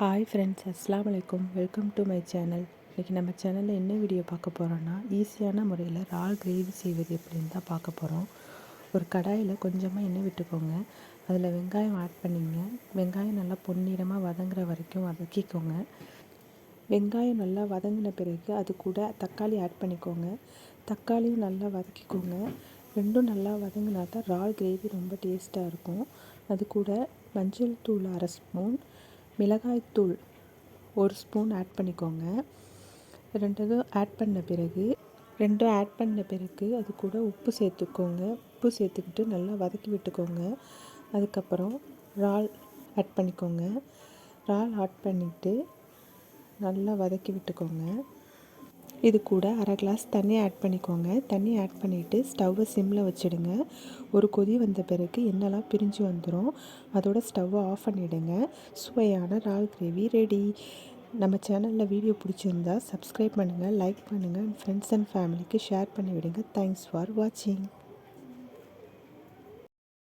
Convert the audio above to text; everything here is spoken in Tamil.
ஹாய் ஃப்ரெண்ட்ஸ் அஸ்லாம் வலைக்கும் வெல்கம் டு மை சேனல் இன்றைக்கி நம்ம சேனலில் என்ன வீடியோ பார்க்க போகிறோன்னா ஈஸியான முறையில் இறால் கிரேவி செய்வது எப்படின்னு தான் பார்க்க போகிறோம் ஒரு கடாயில் கொஞ்சமாக எண்ணெய் விட்டுக்கோங்க. அதில் வெங்காயம் ஆட் பண்ணிங்க. வெங்காயம் நல்லா பொன்னிறமாக வதங்குற வரைக்கும் வதக்கிக்கோங்க. வெங்காயம் நல்லா வதங்கின பிறகு அது கூட தக்காளி ஆட் பண்ணிக்கோங்க. தக்காளியும் நல்லா வதக்கிக்கோங்க. ரெண்டும் நல்லா வதங்கினா தான் இறால் கிரேவி ரொம்ப டேஸ்ட்டாக இருக்கும். அது கூட மஞ்சள் தூள் அரை ஸ்பூன் மிளகாய்த்தூள் ஒரு ஸ்பூன் ஆட் பண்ணிக்கோங்க. ரெண்டதும் ஆட் பண்ண பிறகு ரெண்டும் ஆட் பண்ண பிறகு அது கூட உப்பு சேர்த்துக்கோங்க. உப்பு சேர்த்துக்கிட்டு நல்லா வதக்கி விட்டுக்கோங்க. அதுக்கப்புறம் இறால் ஆட் பண்ணிக்கோங்க. இறால் ஆட் பண்ணிவிட்டு நல்லா வதக்கி விட்டுக்கோங்க. இது கூட அரை கிளாஸ் தண்ணி ஆட் பண்ணிக்கோங்க. தண்ணி ஆட் பண்ணிவிட்டு ஸ்டவ்வை சிம்மில் வச்சுடுங்க. ஒரு கொதி வந்த பிறகு என்னெல்லாம் பிரிஞ்சு வந்துடும் அதோட ஸ்டவ்வை ஆஃப் பண்ணிவிடுங்க சுவையான ரால் கிரேவி ரெடி நம்ம சேனலில் வீடியோ பிடிச்சிருந்தா சப்ஸ்கிரைப் பண்ணுங்கள் லைக் பண்ணுங்கள் ஃப்ரெண்ட்ஸ் அண்ட் ஃபேமிலிக்கு ஷேர் பண்ணிவிடுங்க. தேங்க்ஸ் ஃபார் வாட்சிங்